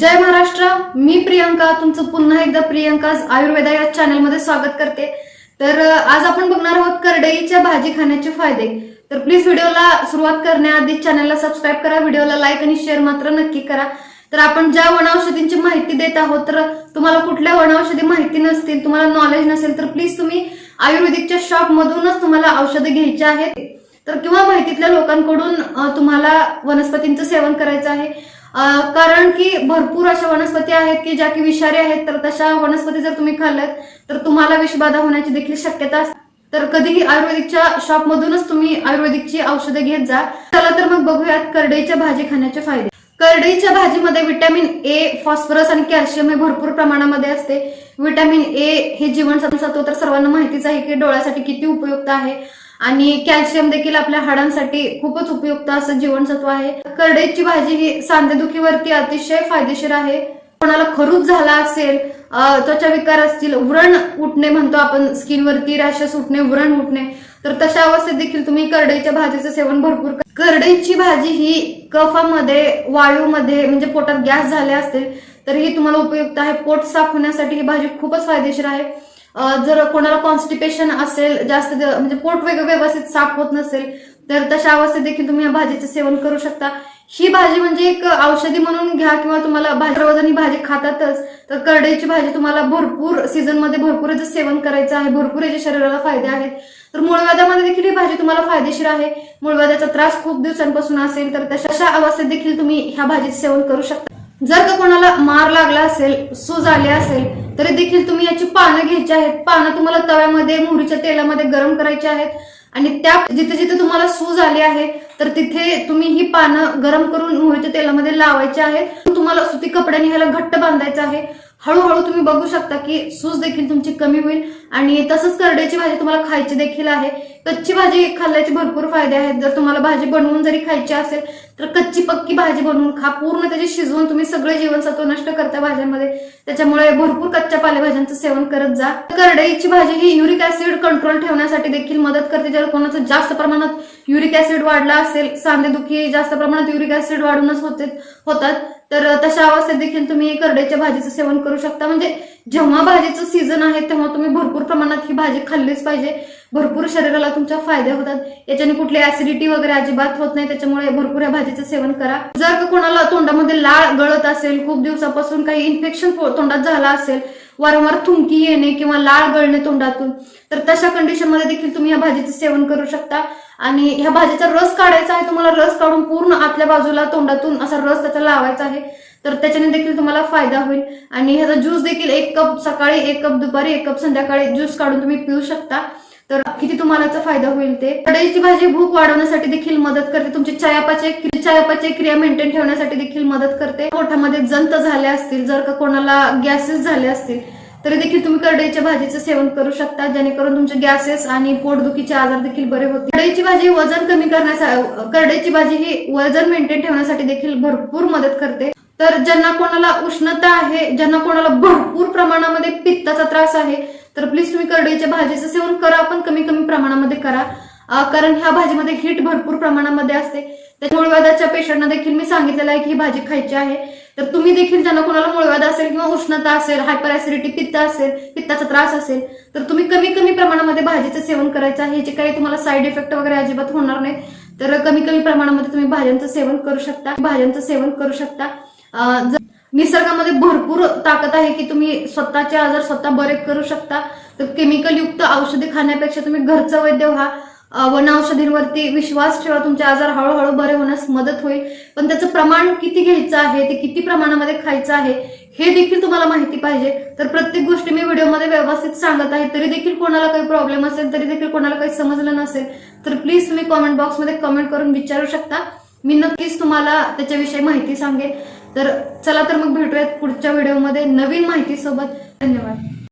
जय महाराष्ट्र मी प्रियंका तुमचं पुन्हा एकदा प्रियंकाज आयुर्वेदा या चॅनलमध्ये स्वागत करते. तर आज आपण बघणार आहोत करडईच्या भाजी खाण्याचे फायदे. तर प्लीज व्हिडिओला सुरुवात करण्याआधी चॅनलला सबस्क्राईब करा व्हिडिओला लाईक आणि शेअर मात्र नक्की करा. तर आपण ज्या वनौषधींची माहिती देत आहोत तर तुम्हाला कुठल्या वनौषधी माहिती नसतील तुम्हाला नॉलेज नसेल तर प्लीज तुम्ही आयुर्वेदिकच्या शॉप मधूनच तुम्हाला औषधे घ्यायची आहेत. तर किंवा माहितीतल्या लोकांकडून तुम्हाला वनस्पतींचं सेवन करायचं आहे. कारण की भरपूर अशा वनस्पती आहेत की ज्या की विषारी आहेत तर तशा वनस्पती जर तुम्ही खाल्ल्यात तर तुम्हाला विषबाधा होण्याची देखील शक्यता असते. तर कधीही आयुर्वेदिकच्या शॉप मधूनच तुम्ही आयुर्वेदिकची औषधे घेत जा. चला तर मग बघूयात करडईच्या भाजी खाण्याचे फायदे. करडईच्या भाजीमध्ये विटॅमिन ए फॉस्फरस आणि कॅल्शियम हे भरपूर प्रमाणामध्ये असते. विटॅमिन ए हे जीवनसत्व तर सर्वांना माहितीच आहे की डोळ्यासाठी किती उपयुक्त आहे. आणि कॅल्शियम देखील आपल्या हाडांसाठी खूपच उपयुक्त असं जीवनसत्व आहे. करडईची भाजी ही सांधेदुखीवरती अतिशय फायदेशीर आहे. कोणाला खरूच झाला असेल त्वचा विकार असतील व्रण उठणे म्हणतो आपण स्किनवरती रॅशेस उठणे व्रण उठणे तर तशा अवस्थेत देखील तुम्ही करडईच्या भाजीचं सेवन भरपूर करडईची भाजी ही कफामध्ये वायूमध्ये म्हणजे पोटात गॅस झाले असतील तर ही तुम्हाला उपयुक्त आहे. पोट साफ होण्यासाठी ही भाजी खूपच फायदेशीर आहे. जर कोणाला कॉन्स्टिपेशन असेल जास्त म्हणजे पोट वेगळं व्यवस्थित साफ होत नसेल तर तशा अवस्थेत देखील तुम्ही या भाजीचं सेवन करू शकता. ही भाजी म्हणजे एक औषधी म्हणून घ्या किंवा तुम्हाला भाजी भाजी खातातच तर करडईची भाजी तुम्हाला भरपूर सीझनमध्ये भरपूर याचं सेवन करायचं आहे भरपूर याचे शरीराला फायदे आहेत. तर मूळव्याधामध्ये देखील ही भाजी तुम्हाला फायदेशीर आहे. मूळव्याधाचा त्रास खूप दिवसांपासून असेल तर तशा अवस्थेत देखील तुम्ही ह्या भाजीचं सेवन करू शकता. जर का कोणाला मार लागला असेल सूज आली असेल तरी देखील तुम्ही याची पानं घ्यायची आहेत. पानं तुम्हाला तव्यामध्ये मोहरीच्या तेलामध्ये गरम करायची आहेत. आणि त्या जिथे जिथे तुम्हाला सूज आली आहे तर तिथे तुम्ही ही पानं गरम करून मोहरीच्या तेलामध्ये लावायची आहेत. तुम्हाला सुती कपड्याने ह्याला घट्ट बांधायचं आहे. हळूहळू तुम्ही बघू शकता की सूज देखील तुमची कमी होईल. आणि तसंच करड्याची भाजी तुम्हाला खायची देखील आहे. कच्ची भाजी खाल्ल्याचे भरपूर फायदे आहेत. जर तुम्हाला भाजी बनवून जरी खायची असेल तर कच्ची पक्की भाजी बनवून खा. पूर्ण त्याची शिजवून तुम्ही सगळे जीवनसत्व नष्ट करता भाज्यांमध्ये. त्याच्यामुळे भरपूर कच्च्या पालेभाज्यांचं सेवन करत जा. करडईची भाजी ही युरिक ऍसिड कंट्रोल ठेवण्यासाठी देखील मदत करते. जर कोणाचं जास्त प्रमाणात युरिक ऍसिड वाढला असेल सांधेदुखी जास्त प्रमाणात युरिक ऍसिड वाढूनच होते होतात तर तशा अवस्थेत देखील तुम्ही करडईच्या भाजीचं सेवन करू शकता. म्हणजे जेव्हा भाजीचं सीझन आहे तेव्हा तुम्ही भरपूर प्रमाणात ही भाजी खाल्लीच पाहिजे. भरपूर शरीराला तुमच्या फायदे होतात. याच्याने कुठली ऍसिडिटी वगैरे अजिबात होत नाही. त्याच्यामुळे भरपूर या भाजीचं सेवन करा. जर कोणाला तोंडामध्ये लाळ गळत असेल खूप दिवसापासून काही इन्फेक्शन तोंडात झालं असेल वारंवार थुंकी येणे किंवा लाळ गळणे तोंडातून तर तशा कंडिशनमध्ये देखील तुम्ही या भाजीचं सेवन करू शकता. आणि ह्या भाजीचा रस काढायचा आहे तुम्हाला रस काढून पूर्ण आतल्या बाजूला तोंडातून असा रस त्याचा लावायचा आहे. तर त्याच्याने देखील तुम्हाला फायदा होईल. आणि ह्याचा ज्यूस देखील एक कप सकाळी एक कप दुपारी एक कप संध्याकाळी ज्यूस काढून तुम्ही पिऊ शकता. तर किती तुम्हाला फायदा होईल ते? कढईची भाजी भूक वाढवण्यासाठी देखील मदत करते. तुमची चयापाचे चयापाचय क्रिया मेंटेन ठेवण्यासाठी देखील मदत करते. पोठामध्ये जंत झाले असतील जर का कोणाला गॅसेस झाले असतील तरी देखील तुम्ही करडईच्या भाजीचं सेवन करू शकता जेणेकरून तुमचे गॅसेस आणि पोटदुखीचे आजार देखील बरे होतील. करडईची भाजी वजन कमी करण्यासाठी करडईची भाजी ही वजन मेंटेन ठेवण्यासाठी देखील भरपूर मदत करते. तर ज्यांना कोणाला उष्णता आहे ज्यांना कोणाला भरपूर प्रमाणामध्ये पित्ताचा त्रास आहे तर प्लीज तुम्ही करडईच्या भाजीचं सेवन करा पण कमी कमी प्रमाणामध्ये करा. कारण ह्या भाजीमध्ये हिट भरपूर प्रमाणामध्ये असते. त्या मुळव्यादाच्या पेशंटना देखील मी सांगितलेलं आहे की ही भाजी खायची आहे. तर तुम्ही देखील ज्यांना कोणाला मूळव्याध असेल किंवा उष्णता असेल हायपर ऍसिडिटी पित्त असेल पित्ताचा त्रास असेल तर तुम्ही कमी कमी प्रमाणामध्ये भाजीचं सेवन करायचं आहे. जे काही तुम्हाला साईड इफेक्ट वगैरे अजिबात होणार नाही तर कमी कमी प्रमाणामध्ये तुम्ही भाज्यांचं सेवन करू शकता. भाज्यांचं सेवन करू शकता. जर निसर्गामध्ये भरपूर ताकद आहे की तुम्ही स्वतःचे आजार स्वतः बरे करू शकता. तर केमिकल युक्त औषधी खाण्यापेक्षा तुम्ही घरचं वैद्य व्हा. वन औषधींवरती विश्वास ठेवा. तुमचे आजार हळूहळू बरे होण्यास मदत होईल. पण त्याचं प्रमाण किती घ्यायचं आहे? ते किती प्रमाणामध्ये खायचं आहे? हे देखील तुम्हाला माहिती पाहिजे. तर प्रत्येक गोष्टी मी व्हिडिओमध्ये व्यवस्थित सांगत आहे. तरी देखील कोणाला काही प्रॉब्लेम असेल तरी देखील कोणाला काही समजलं नसेल तर प्लीज तुम्ही कॉमेंट बॉक्समध्ये कमेंट करून विचारू शकता. मी नक्कीच तुम्हाला त्याच्याविषयी माहिती सांगेन. तर चला तर मग भेटूयात पुढच्या व्हिडिओमध्ये. नवीन माहिती सोबत धन्यवाद.